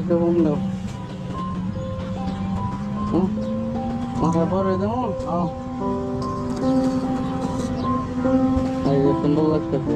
একটা ঘুম দাও হুম? মাথা পরে দেবো আও এই যে সুন্দর লাগতেছে।